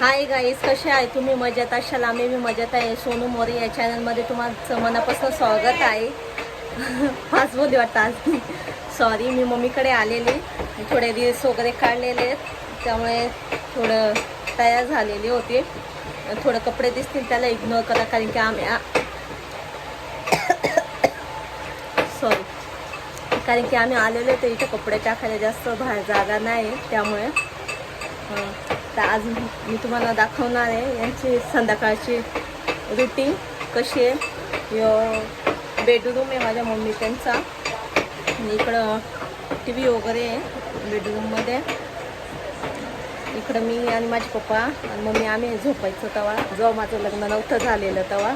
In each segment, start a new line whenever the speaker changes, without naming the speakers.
Hi guys कसे आहे? तुम्ही मजेत असाल? आम्ही मी मजेत आहे. सोनू मोरे या चॅनलमध्ये तुम्हाला मनापासून स्वागत आहे. फास्ट बोलली वाटतं आज. सॉरी मी मम्मीकडे आलेली. थोडे रील्स वगैरे काढलेले आहेत. त्यामुळे थोडं तयार झालेली होती. थोडं कपडे दिसतील त्याला इग्नोर करा कारण की आम्ही सॉरी कारण की आम्ही आलेलो तर इथे कपडे टाकायला जास्त बाहेर जागा नाही त्यामुळे आता तर आज मी तुम्हाला दाखवणार आहे यांची संध्याकाळची रुटीन कशी आहे. बेडरूम आहे माझ्या मम्मी त्यांचा. आणि इकडं टी व्ही वगैरे आहे बेडरूममध्ये इकडं मी आणि माझे पप्पा आणि मम्मी आम्ही झोपायचो तेव्हा जेव्हा माझं लग्न नव्हतं झालेलं तेव्हा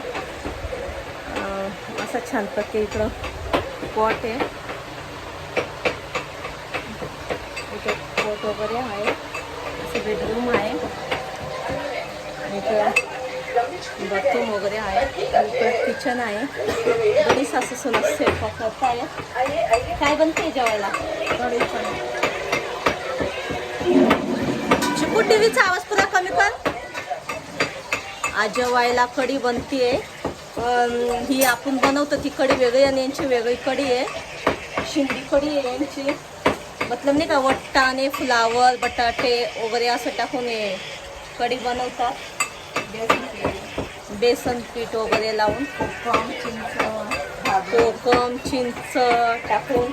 असा छान प्रकारे इकडं पॉट आहे. इथे पॉट वगैरे आहे. असं बेडरूम आहे. इथं बाथरूम वगैरे आहे. आणि इकडं किचन आहे. बरी सासू सुना स्वयंपाक करत काय बनते जेवायला? चिकू टीव्हीचा आवाज पुरा कमी कर. आज जेवायला कढी बनतीये. ही आपण बनवतो ती कढी वेगळी आणि यांची वेगळी कढी आहे. शिंदी कढी आहे यांची. मतलब नाही का वट्टाणे फ्लावर बटाटे वगैरे असं टाकून कढी बनवतात बेसन पीठ वगैरे लावून कोकम चिंच टाकून।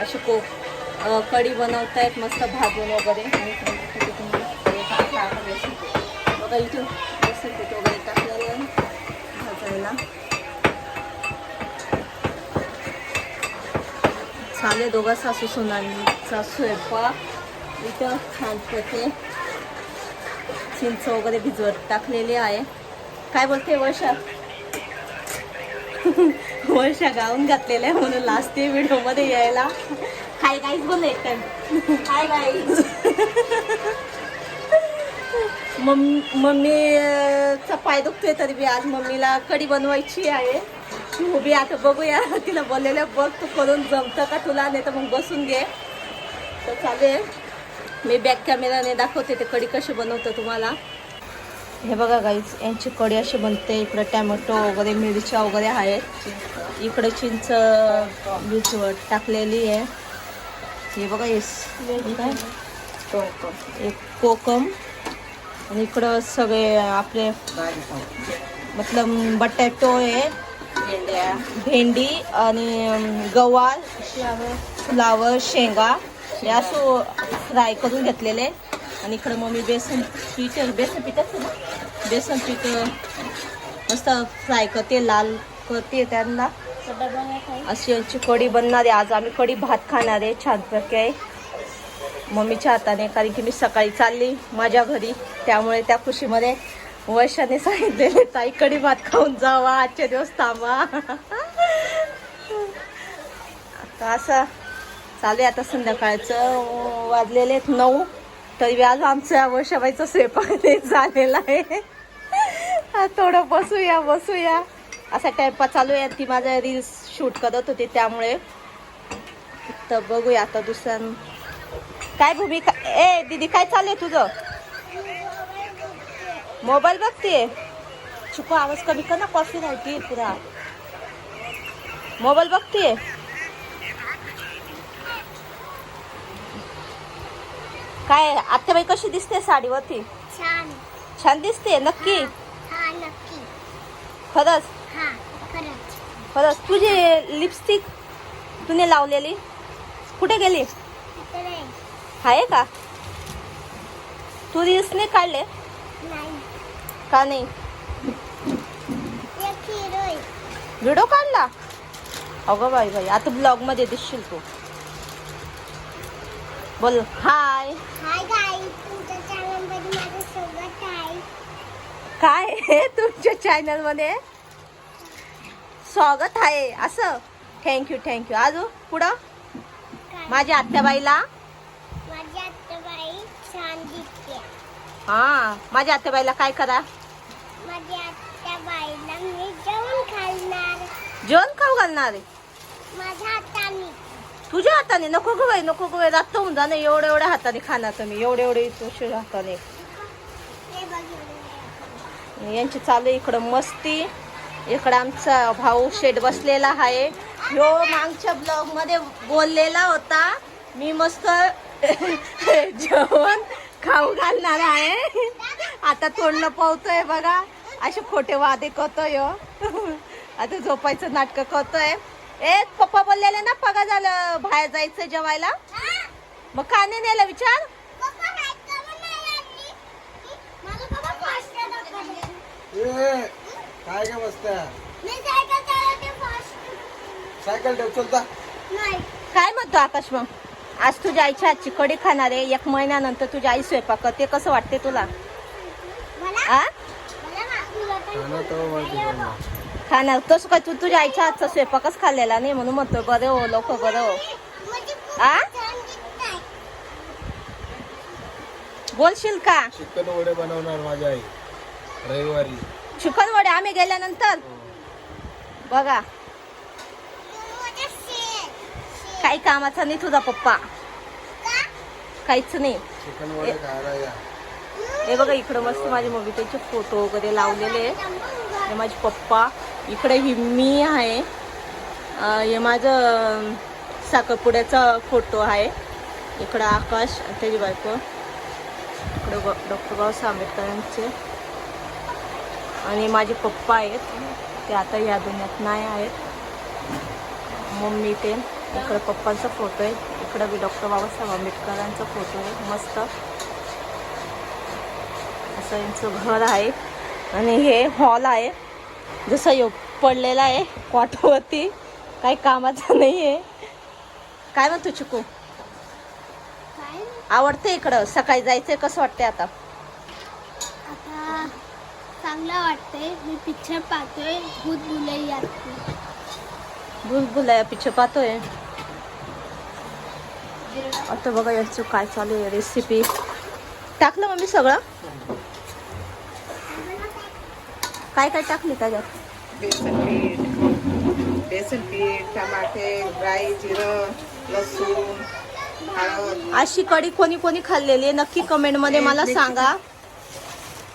अशी को अं, कढी बनवतायत मस्त भाजून वगैरे. बघा इथून बेसन पीठ वगैरे टाकलेलं आहे भाजायला. चाले दोघा सासू सुनांचा स्वयंपाक. इथं छानपैकी चिंच वगैरे भिजवत टाकलेली आहे. काय बोलते वर्षा? वर्षा गाऊन घातलेलं आहे म्हणून लास्ट व्हिडिओमध्ये यायला. हाय गाईज बोल एक टाइम हाय गाईज मम्मीचा पाय दुखतोय तरी बी आज मम्मीला कढी बनवायची आहे. उभी आता बघूया. तिला बोललेलं बघ तू करून जमतं का तुला? नाही तर मग बसून घे. तर चालेल मी बॅक कॅमेराने दाखवते ते कढी कशी बनवतं तुम्हाला. हे बघा गाईच यांची कढी अशी बनते. इकडं टॅमॅटो वगैरे मिरच्या वगैरे आहेत. इकडे चिंच भिजवत टाकलेली आहे. हे बघा येस एक कोकम. आणि इकडं सगळे आपले मतलब बटॅटो आहे. भेंडी आणि गवार फ्लावर शेंगा हे असं फ्राय करून घेतलेले. आणि इकडं मम्मी बेसन पीठ बेसन पीठच ना? बेसन पीठ मस्त फ्राय करते लाल करते त्यांना. अशी यांची कढी बनणार आहे. आज आम्ही कढी भात खाणार आहे छान प्रकारे. मम्मीच्या हाताने कारण की मी सकाळी चालली माझ्या घरी. त्यामुळे त्या खुशीमध्ये वर्षाने सांगितलेले ताई कडी भात खाऊन जावा आजचे दिवस थांबा. आता असं चालू आहे आता संध्याकाळचं. वाजलेले आहेत नऊ. तरी आज आमच्या वर्षाबाईचं स्वयंपाक झालेला आहे. थोडं बसूया बसूया. असा टाइमपास चालू आहे. ती माझा रील्स शूट करत होती त्यामुळे. तर बघूया आता दुसऱ्या काय भूमिका ए दीदी काय चालू आहे तुझं? मोबाईल बघते. चुको आवाज कमी कर ना कॉफी राहते पुरा. मोबाईल बघते. काय आत्याबाई कशी दिसते साडीवरती?
छान.
छान दिसते नक्की?
हा नक्की.
खरंच?
हा खरंच.
खरंच. तुझी लिपस्टिक तुने लावलेली? कुठे गेली? आहे का? तू रील्स नाही काढले?
नाही.
का नाही? व्हिडिओ काढला? अगं बाई बाई आता ब्लॉगमध्ये दिसशील तू. बोल. हाय काय तुमच्या चॅनलमध्ये? स्वागत आहे असं. थँक्यू थँक्यू अजून पुढं? माझ्या आत्याबाईला
माझी आत्याबाई छान दिसते.
हा माझ्या आत्याबाईला काय करा?
माझी आत्याबाईला मी जेवण
खाऊ घालणार आहे?
माझ्या हाताने.
तुझ्या हाताने? नको गं बाई नको गं बाई रात्र होऊन जाणं एवढ्या एवढ्या हाताने खाणार तुम्ही. एवढे एवढे तुझ्या हाताने.
बघ
यांची चालू इकडं मस्ती. इकडं आमचा भाऊ शेट बसलेला आहे. ह्यो मागच्या ब्लॉगमध्ये बोललेला होता मी मस्त जेवण खाऊ घालणार आहे. आता तोंडलं पावतोय बघा. असे खोटे वादे करतोय ह्यो. आता झोपायचं नाटक करतोय. ए पप्पा बोललेले ना पगा झालं बाहेर जायचं जेवायला. मग का नाही नेलं विचार
ए काय काय बसत्या सायकल ठेव चलता
काय म्हणतो आकाश मग? आज तुझ्या आईच्या हातची कडी खाणार आहे. एक महिन्यानंतर तुझ्या आई स्वयंपाक करते. कसं वाटते तुला? आ? खाणार. तसं काय तू तुझ्या आईच्या हातचा स्वयंपाकच खाल्लेला नाही म्हणून म्हणतो बरं हो लोक बरं हो. आ? बोलशील का?
चिकन वडे बनवणार माझी आई. रविवारी.
चिकन वडे आम्ही गेल्यानंतर? बघा. काही कामाचा नाही तुझा पप्पा. काहीच नाही.
चिकन वडे खायला या.
हे बघा इकडं मस्त माझी मम्मी त्यांचे फोटो वगैरे लावलेले हे माझे पप्पा. इकडे ही मी आहे. हे माझं साखरपुड्याचा फोटो आहे. इकडं आकाश त्याची बायको. इकडं डॉक्टर बाबासाहेब आंबेडकरांचे. आणि माझे पप्पा आहेत. ते आता या दुनियात नाही आहेत. मम्मी ते. इकडं पप्पांचा फोटो आहे. इकडं बी डॉक्टर बाबासाहेब आंबेडकरांचा फोटो आहे. मस्त. असं यांचं घर आहे. आणि हे हॉल आहे. जसं यो पडलेला आहे क्वाटवरती काही कामाचं नाही आहे काय म्हणतो चिकू? आवडते इकडं? सकाळी जायचंय कसं वाटतंय आता?
आता चांगलं वाटतंय. मी पिक्चर पाहतोय. भूत बुलई
भुलभुलाया पिक्चर पाहतोय. आता बघा यांचं काय चालू आहे रेसिपी टाकलं मग मी सगळं? काय काय टाकले त्याच्यात?
बेसन पीठ बेसन पीठ टमाटे राई जिरं लसूण हळद.
अशी कढी कोणी कोणी खाल्लेली आहे? नक्की कमेंटमध्ये मला सांगा.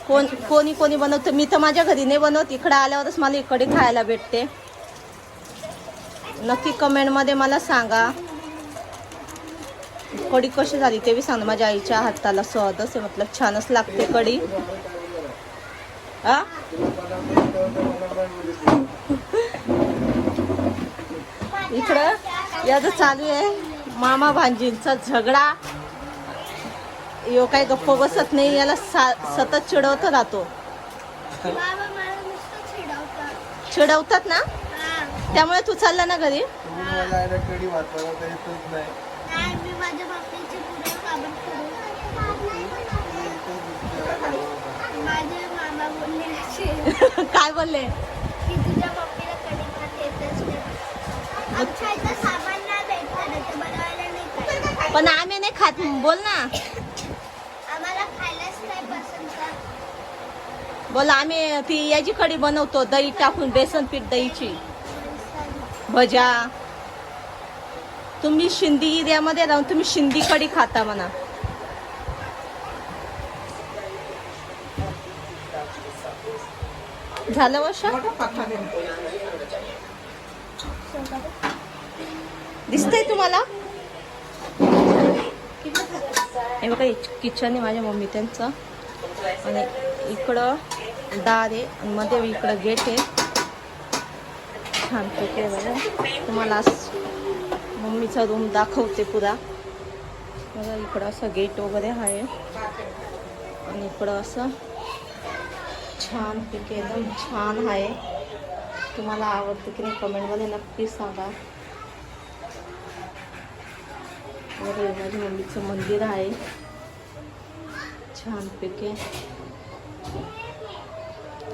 कोण कोणी कोणी बनवतं? मी तर माझ्या घरी नाही बनवत. इकडे आल्यावरच मला कढी खायला भेटते. नक्की कमेंटमध्ये मला सांगा. कढी कशी झाली ते बी सांगा. माझ्या आईच्या हाताला स्वादच आहे. मतलब छानच लागते कढी. हा? इकडं याचं चालू आहे मामा भांजींचा झगडा. यो काय गप्प बसत नाही याला सा- सतत चिडवत राहतो.
बाबा मला नुसतं चिडवतात
चिडवतात ना. त्यामुळे तू चालला ना घरी
तुम्ही मला आहे ना कढी भात बनवता येतच नाही
नाही मी माझ्या बाबतीची पुढे काबड करू माझे मामा बोलले असे
काय बोलले
की तुझ्या मम्मीला कढी भात येतच नाही आमच्या इथं सामान नाही भेटणार आहे, ते बनवायला काय
पण आम्ही नाही खात बोल ना. बोल आम्ही ती याची कढी बनवतो दही टाकून बेसन पीठ दहीची. भजा तुम्ही शिंदी एरियामध्ये राहून तुम्ही शिंदी कढी खाता म्हणा. झालं वर्ष दिसतंय तुम्हाला? हे बघा किचन आहे माझ्या मम्मी त्यांचं. आणि इकडं दार आहे आणि मध्ये इकडं गेट आहे. छान आहे बघा. तुम्हाला मम्मीचा रूम दाखवते पुरा. बघा इकडं असं गेट वगैरे आहे. आणि इकडं असं छान पैकी एकदम छान आहे. तुम्हाला आवडतं की नाही कमेंटमध्ये नक्की सांगा. वर माझ्या मम्मीचं मंदिर आहे. छानपैकी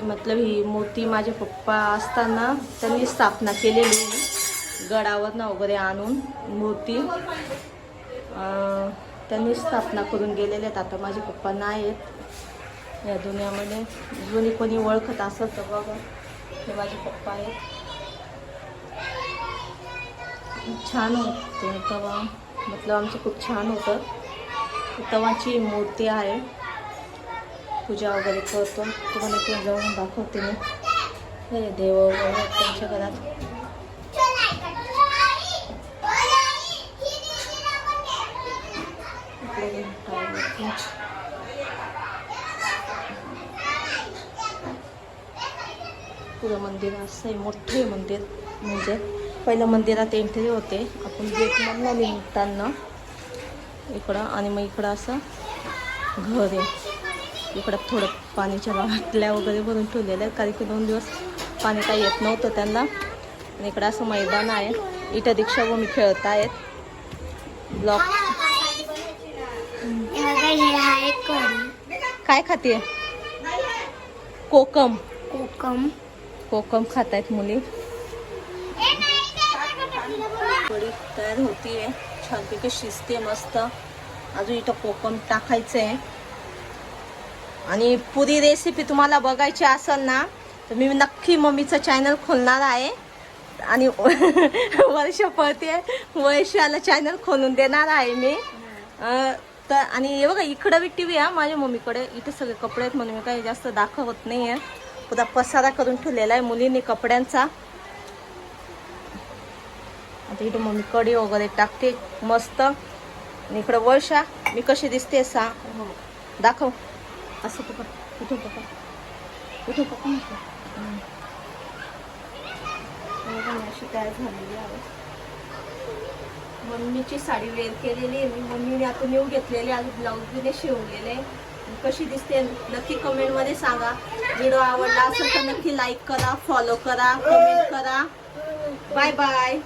मतलब ही मूर्ती माझे पप्पा असताना त्यांनी स्थापना केलेली. गडावरनं वगैरे आणून मूर्ती त्यांनी स्थापना करून गेलेल्या आहेत. आता माझे पप्पा नाही आहेत. या दुनियामध्ये. जुनी कोणी ओळखत असेल तर बघा. हे माझे पप्पा आहेत. छान होते तेव्हा. मतलब आमचं खूप छान होतं. तेव्हाची मूर्ती आहे. पूजा वगैरे करतो. तुम्हाला ते जाऊन दाखवते मी. हे देव वगैरे त्यांच्या घरात. Thank you. पुढं मंदिर असं आहे मोठं आहे मंदिर. म्हणजे पहिलं मंदिरात एंट्री होते. आपण गेटमधनं निघताना इकडं आणि मग इकडं असं घर आहे. इकडं थोडं पाण्याच्या बाटल्या वगैरे भरून ठेवलेल्या आहेत. कारण की दोन दिवस पाणी काही येत नव्हतं त्यांना. आणि इकडं असं मैदान आहे. इथं दीक्षाभूमी खेळत आहेत ब्लॉक काय खाते कोकम.
कोकम.
कोकम खात आहेत मुली. कढी तयार होतीये. छानपैकी शिजते मस्त. अजून इथं कोकम टाकायचं आहे आणि पुरी रेसिपी तुम्हाला बघायची असेल ना तर मी नक्की मम्मीचं चॅनल खोलणार आहे. आणि वर्ष पळते वर्षाला चॅनल खोलून देणार आहे मी. तर आणि हे बघा इकडं बी टी व्ही आहे माझ्या मम्मीकडे. इथे सगळे कपडे आहेत म्हणून मी काही जास्त दाखवत नाही आहे पुन्हा पसारा करून ठेवलेला आहे मुलींनी कपड्यांचा. आता इथं मम्मी कढी वगैरे टाकते मस्त. आणि इकडं वळशा मी कशी दिसते सा? हो. दाखव. असं पकड इथून पकड इथून पकड अशी तयार झालेली आहे. मम्मीची साडी वेअर केलेली आहे. मी मम्मीने आता नेऊ घेतलेली आज ब्लाऊज बिने शिवलेले कशी दिसते नक्की कमेंटमध्ये सांगा. व्हिडिओ आवडला असेल तर नक्की लाईक करा फॉलो करा कमेंट करा. Bye bye